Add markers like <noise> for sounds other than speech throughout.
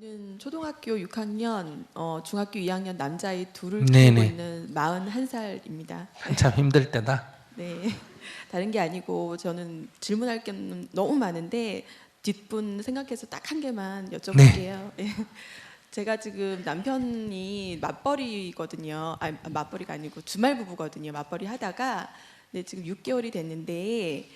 저는 초등학교 6학년, 어, 중학교 2학년 남자아이 둘을. 키우고 있는 41살입니다. 한참 힘들 때다. <laughs> 네. 다른 게 아니고 저는 질문할 게 너무 많은데 뒷분 생각해서 딱 한 개만 여쭤볼게요. 네. 제가 지금 남편이 맞벌이거든요. 아, 맞벌이가 아니고 주말 부부거든요. 맞벌이 하다가 네, 지금 6개월이 됐는데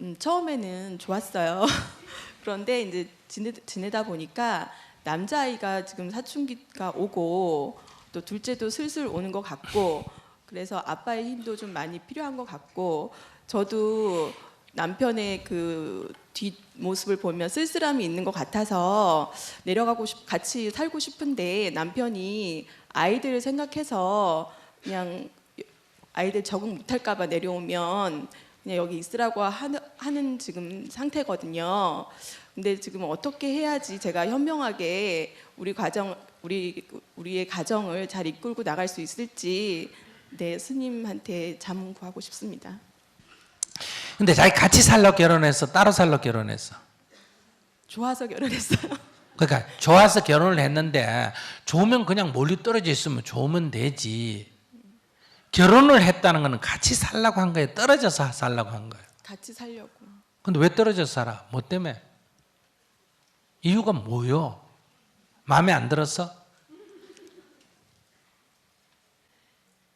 음, 처음에는 좋았어요. <laughs> 그런데 이제 지내, 지내다 보니까 남자아이가 지금 사춘기가 오고 또 둘째도 슬슬 오는 것 같고 그래서 아빠의 힘도 좀 많이 필요한 것 같고 저도 남편의 그 뒷모습을 보면 쓸쓸함이 있는 것 같아서 내려가고 싶, 같이 살고 싶은데 남편이 아이들을 생각해서 그냥 아이들 적응 못할까봐 내려오면 그냥 여기 있으라고 하는, 하는 지금 상태거든요. 근데 지금 어떻게 해야지 제가 현명하게 우리 가정 우리 우리의 가정을 잘 이끌고 나갈 수 있을지 네 스님한테 자문 구하고 싶습니다. 근데 자기 같이 살러 결혼했어? 따로 살러 결혼했어? 좋아서 결혼했어요. 그러니까 좋아서 결혼을 했는데 좋으면 그냥 멀리 떨어져 있으면 좋으면 되지. 결혼을 했다는 거는 같이 살라고 한 거예요. 떨어져서 살라고 한 거예요. 같이 살려고. 근데 왜 떨어져서 살아? 뭐 때문에? 이유가 뭐요? 마음에 안 들었어?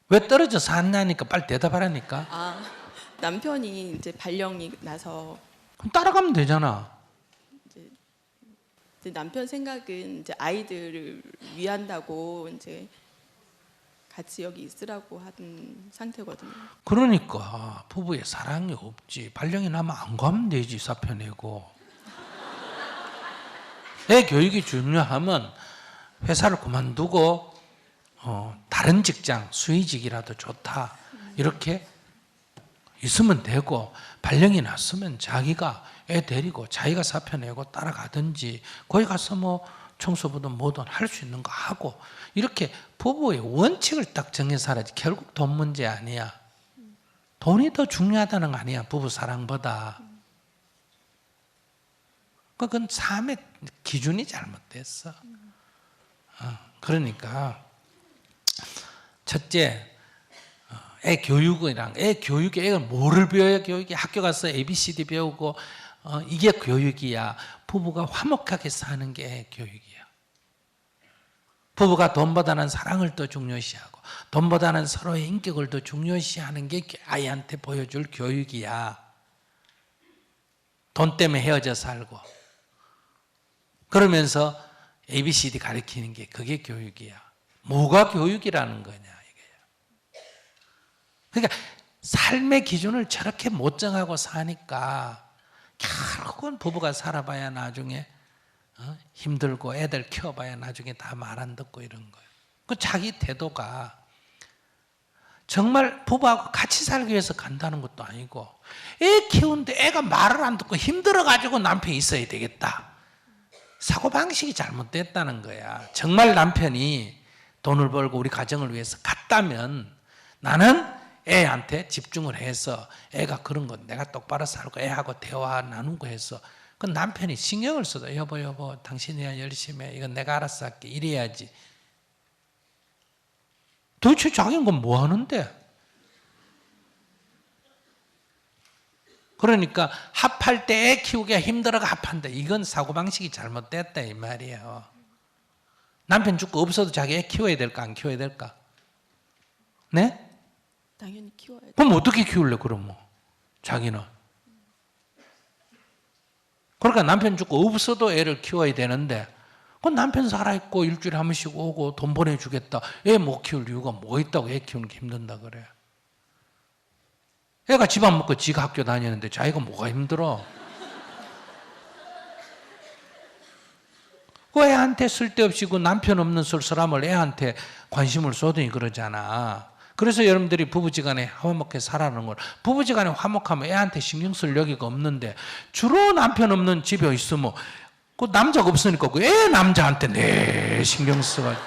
왜 떨어져 살냐니까 빨리 대답하라니까. 아 남편이 이제 발령이 나서 그럼 따라가면 되잖아. 이제 남편 생각은 이제 아이들을 위한다고 이제 같이 여기 있으라고 하는 상태거든요. 그러니까 부부의 사랑이 없지. 발령이 나면 안 가면 되지 사표 내고. 애 교육이 중요하면 회사를 그만두고 어, 다른 직장 수의직이라도 좋다 이렇게 있으면 되고 발령이 났으면 자기가 애 데리고 자기가 사표 내고 따라가든지 거기 가서 뭐 청소부든 뭐든 할 수 있는 거 하고 이렇게 부부의 원칙을 딱 정해 살아야지 결국 돈 문제 아니야. 돈이 더 중요하다는 거 아니야 부부 사랑보다. 그건 삶의 기준이 잘못됐어. 어, 그러니까 첫째 어, 애 교육이랑 애 교육에 애가 뭐를 배워야 교육이? 학교 가서 A B C D 배우고 어, 이게 교육이야. 부부가 화목하게 사는 게애 교육이야 부부가 돈보다는 사랑을 더 중요시하고 돈보다는 서로의 인격을 더 중요시하는 게 아이한테 보여줄 교육이야. 돈 때문에 헤어져 살고. 그러면서 ABCD 가르치는 게 그게 교육이야. 뭐가 교육이라는 거냐 이게요 그러니까 삶의 기준을 저렇게 못 정하고 사니까 결국은 부부가 살아봐야 나중에 어? 힘들고 애들 키워봐야 나중에 다 말 안 듣고 이런 거예요. 그 자기 태도가 정말 부부하고 같이 살기 위해서 간다는 것도 아니고 애 키우는데 애가 말을 안 듣고 힘들어가지고 남편이 있어야 되겠다. 사고 방식이 잘못됐다는 거야. 정말 남편이 돈을 벌고 우리 가정을 위해서 갔다면 나는 애한테 집중을 해서 애가 그런 거 내가 똑바로 살고 애하고 대화 나누고 해서 그 남편이 신경을 써도 여보 여보 당신이야 열심히 해. 이건 내가 알아서 할게. 이래야지. 도대체 자기는 건 뭐 하는데? 그러니까 합할 때 애 키우기가 힘들어가 합한다 이건 사고방식이 잘못됐다 이 말이에요. 남편 죽고 없어도 자기 애 키워야 될까 안 키워야 될까? 네? 당연히 키워야 돼. 그럼 어떻게 키울래 그럼 뭐? 자기는 그러니까 남편 죽고 없어도 애를 키워야 되는데 그 남편 살아있고 일주일에 한 번씩 오고 돈 보내주겠다. 애 못 키울 이유가 뭐 있다고 애 키우는 게 힘든다 그래. 애가 집 안 먹고 지가 학교 다니는데 자기가 뭐가 힘들어? 그 애한테 쓸데없이 그 남편 없는 쓸쓸함을 애한테 관심을 쏟으니 그러잖아. 그래서 여러분들이 부부지간에 화목하게 살아가는 걸 부부지간에 화목하면 애한테 신경 쓸 여기가 없는데 주로 남편 없는 집에 있으면 그 남자가 없으니까 그 애 남자한테 내 신경 써가지고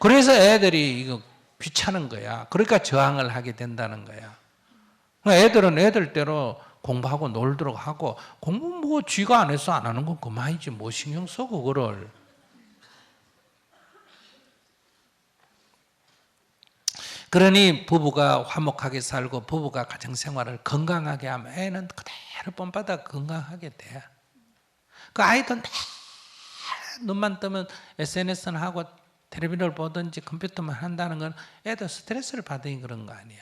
그래서 애들이 이거 귀찮은 거야. 그러니까 저항을 하게 된다는 거야. 애들은 애들대로 공부하고 놀도록 하고 공부 뭐 쥐가 안 해서 안 하는 건 그만이지 뭐 신경 써 그거 그러니 부부가 화목하게 살고 부부가 가정 생활을 건강하게 하면 애는 그대로 뻔바다 건강하게 돼. 그 아이도 늘 눈만 뜨면 SNS는 하고 텔레비전을 보든지 컴퓨터만 한다는 건 애도 스트레스를 받으니 그런 거 아니야.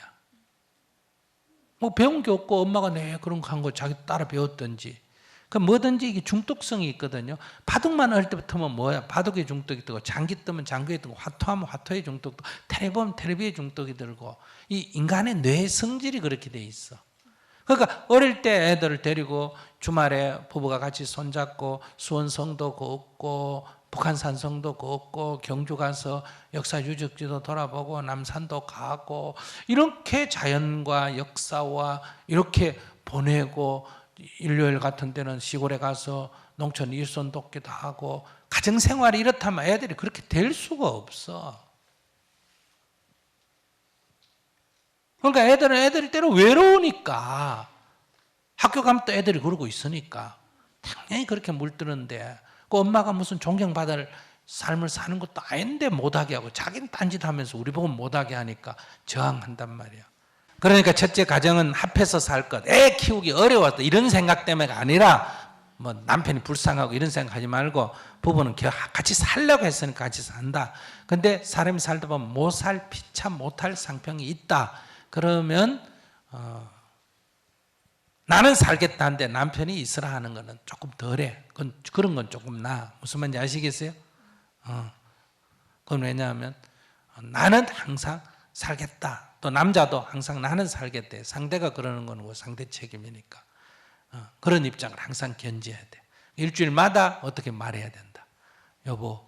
뭐 배운 게 없고 엄마가 내 그런 거 한 거 자기 따라 배웠든지 그 뭐든지 이게 중독성이 있거든요. 바둑만 할 때부터면 뭐야? 바둑의 중독이 들고 장기 뜨면 장기에 들고 화토하면 화토의 중독도 텔레 보면 텔레비의 중독이 들고 이 인간의 뇌 성질이 그렇게 돼 있어. 그러니까 어릴 때 애들을 데리고 주말에 부부가 같이 손잡고 수원성도 걷고 북한산성도 걷고 경주 가서 역사 유적지도 돌아보고 남산도 가고 이렇게 자연과 역사와 이렇게 보내고 일요일 같은 때는 시골에 가서 농촌 일손 돕기도 하고 가정 생활이 이렇다면 애들이 그렇게 될 수가 없어. 그러니까 애들은 애들이 때로 외로우니까 학교 가면 또 애들이 그러고 있으니까 당연히 그렇게 물드는데 그 엄마가 무슨 존경받을 삶을 사는 것도 아닌데 못하게 하고 자기는 딴짓하면서 우리 보고 못하게 하니까 저항한단 말이야. 그러니까 첫째 가정은 합해서 살 것. 애 키우기 어려웠다 이런 생각 때문에가 아니라 뭐 남편이 불쌍하고 이런 생각하지 말고 부부는 겨- 같이 살려고 했으니까 같이 산다. 근데 사람이 살다 보면 못 살 피차 못할 상평이 있다. 그러면 어, 나는 살겠다는데 남편이 있으라 하는 거는 조금 덜해. 그건 그런 건 조금 나. 무슨 말인지 아시겠어요? 어. 그건 왜냐하면 어, 나는 항상 살겠다. 또 남자도 항상 나는 살겠대. 상대가 그러는 거는 그 상대 책임이니까. 어, 그런 입장을 항상 견지해야 돼. 일주일마다 어떻게 말해야 된다. 여보,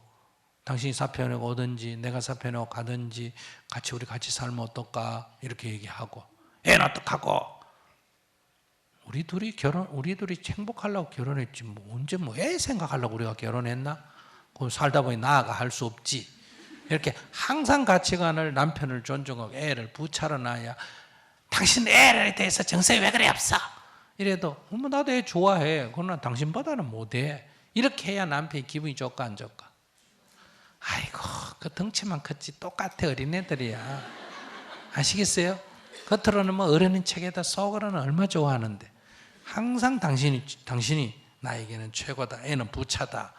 당신이 사표 내고 오든지 내가 사표 내고 가든지 같이 우리 같이 살면 어떨까 이렇게 얘기하고 애는 어떡하고 우리 둘이 결혼 우리 둘이 행복하려고 결혼했지 뭐 언제 뭐 애 생각하려고 우리가 결혼했나? 그 살다 보니 나아가 할 수 없지. 이렇게 항상 가치관을 남편을 존중하고 애를 부차려 놔야 당신 애에 대해서 정성이 왜 그래 없어? 이래도 뭐 나도 애 좋아해. 그러나 당신보다는 못해. 이렇게 해야 남편이 기분이 좋을까 안 좋을까? 아이고 그 덩치만 컸지 똑같아 어린애들이야. 아시겠어요? 겉으로는 뭐 어른인 척에다 속으로는 얼마 좋아하는데 항상 당신이 당신이 나에게는 최고다. 애는 부차다.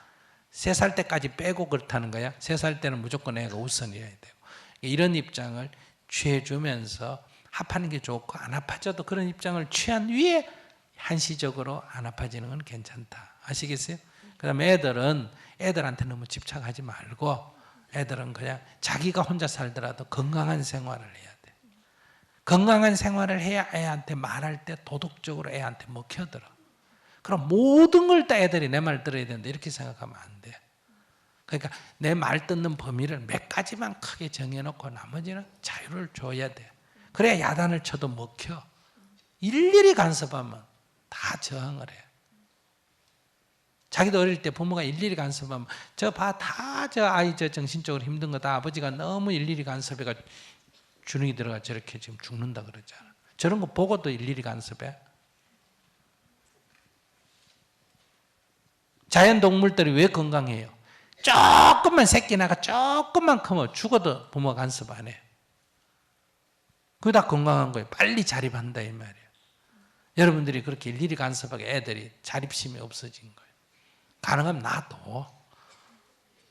세 살 때까지 빼고 그렇다는 거야. 세 살 때는 무조건 애가 우선이어야 되고 이런 입장을 취해주면서 합하는 게 좋고 안 아파져도 그런 입장을 취한 위에 한시적으로 안 아파지는 건 괜찮다. 아시겠어요? 그 다음에 애들은 애들한테 너무 집착하지 말고 애들은 그냥 자기가 혼자 살더라도 건강한 생활을 해야 돼. 건강한 생활을 해야 애한테 말할 때 도덕적으로 애한테 먹혀들어. 그럼 모든 걸 다 애들이 내 말 들어야 된다 이렇게 생각하면 안 돼. 그러니까 내 말 듣는 범위를 몇 가지만 크게 정해놓고 나머지는 자유를 줘야 돼. 그래야 야단을 쳐도 먹혀. 일일이 간섭하면 다 저항을 해. 자기도 어릴 때 부모가 일일이 간섭하면 저 봐 다 저 아이 저 정신적으로 힘든 거다 아버지가 너무 일일이 간섭해가 주눅이 들어가 저렇게 지금 죽는다 그러잖아. 저런 거 보고도 일일이 간섭해. 자연 동물들이 왜 건강해요? 조금만 새끼 나가 조금만 크면 죽어도 부모가 간섭 안 해. 그게 다 건강한 거예요. 빨리 자립한다 이 말이에요. 여러분들이 그렇게 일일이 간섭하게 애들이 자립심이 없어진 거예요. 가능하면 놔둬.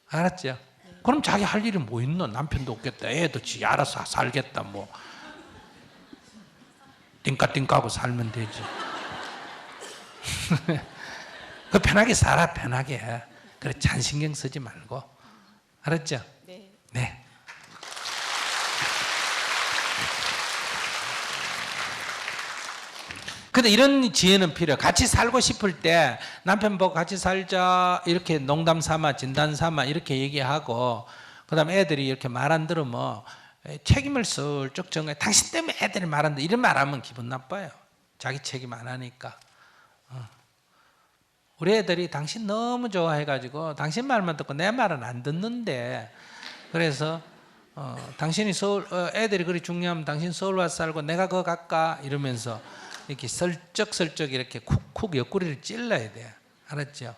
알았죠? 그럼 자기 할 일이 뭐 있노? 남편도 없겠다. 애도 지 알아서 살겠다. 뭐 띵까띵까하고 살면 되지. <laughs> 그 편하게 살아 편하게. 그래 잔 신경 쓰지 말고. 알았죠? 네. 네. 근데 이런 지혜는 필요해. 같이 살고 싶을 때 남편 보고 같이 살자 이렇게 농담 삼아 진단 삼아 이렇게 얘기하고 그다음에 애들이 이렇게 말 안 들으면 책임을 슬쩍 정해. 당신 때문에 애들이 말안 들어. 이런 말 하면 기분 나빠요. 자기 책임 안 하니까. 어. 우리 애들이 당신 너무 좋아해가지고 당신 말만 듣고 내 말은 안 듣는데 그래서 어, 당신이 서울 어, 애들이 그리 중요하면 당신 서울 와서 살고 내가 그거 갈까 이러면서 이렇게 슬쩍슬쩍 이렇게 쿡쿡 옆구리를 찔러야 돼. 알았죠?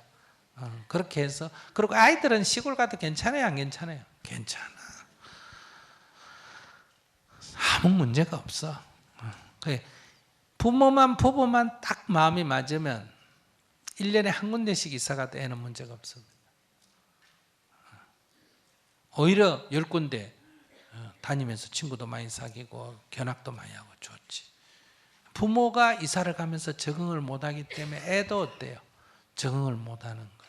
어, 그렇게 해서 그리고 아이들은 시골 가도 괜찮아요, 안 괜찮아요? 괜찮아. 아무 문제가 없어. 어, 그래. 부모만 부부만 딱 마음이 맞으면 1년에 한 군데씩 이사 가도 애는 문제가 없어. 오히려 열 군데 어, 다니면서 친구도 많이 사귀고 견학도 많이 하고 좋지. 부모가 이사를 가면서 적응을 못하기 때문에 애도 어때요? 적응을 못하는 거.